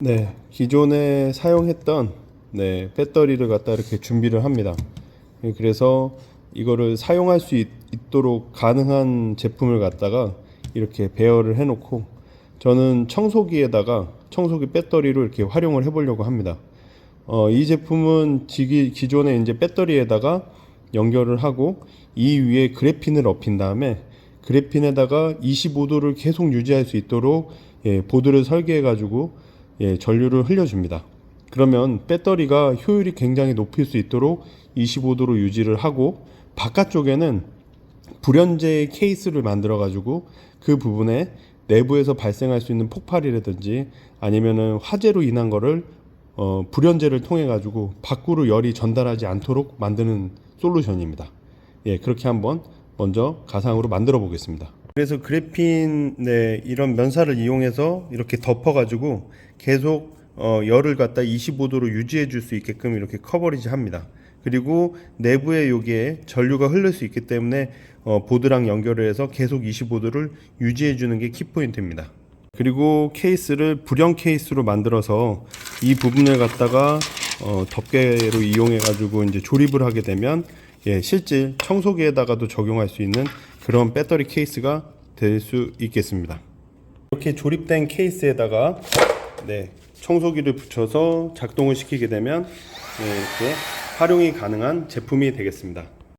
네, 기존에 사용했던 네, 배터리를 갖다 이렇게 준비를 합니다. 예, 그래서 이거를 사용할 수 있, 있도록 가능한 제품을 갖다가 이렇게 배열을 해놓고 저는 청소기에다가 청소기 배터리로 이렇게 활용을 해보려고 합니다. 어, 이 제품은 기, 기존에 이제 배터리에다가 연결을 하고 이 위에 그래핀을 엎인 다음에 그래핀에다가 25도를 계속 유지할 수 있도록 예, 보드를 설계해 가지고 예, 전류를 흘려줍니다. 그러면 배터리가 효율이 굉장히 높일 수 있도록 25도로 유지를 하고 바깥쪽에는 불연제 케이스를 만들어 가지고 그 부분에 내부에서 발생할 수 있는 폭발이라든지 아니면은 화재로 인한 거를 어, 불연제를 통해 가지고 밖으로 열이 전달하지 않도록 만드는 솔루션입니다. 예, 그렇게 한번 먼저 가상으로 만들어 보겠습니다. 그래서 그래핀 네, 이런 면사를 이용해서 이렇게 덮어 가지고 계속 어, 열을 갖다 25도로 유지해 줄 수 있게끔 이렇게 커버리지 합니다. 그리고 내부에 여기에 전류가 흐를 수 있기 때문에 어, 보드랑 연결을 해서 계속 25도를 유지해 주는 게 키포인트입니다. 그리고 케이스를 불연 케이스로 만들어서 이 부분을 갖다가 어, 덮개로 이용해 가지고 이제 조립을 하게 되면 예, 실제 청소기에다가도 적용할 수 있는 그런 배터리 케이스가 될 수 있겠습니다. 이렇게 조립된 케이스에다가 네, 청소기를 붙여서 작동을 시키게 되면 네, 이렇게 활용이 가능한 제품이 되겠습니다.